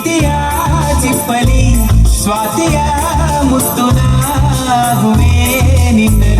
ಪ್ರೀತಿಯ ಚಿಪ್ಪಲಿ ಸ್ವಾತಿಯ ಮುತ್ತು ನಾಗುವೆ ನಿನ್ನ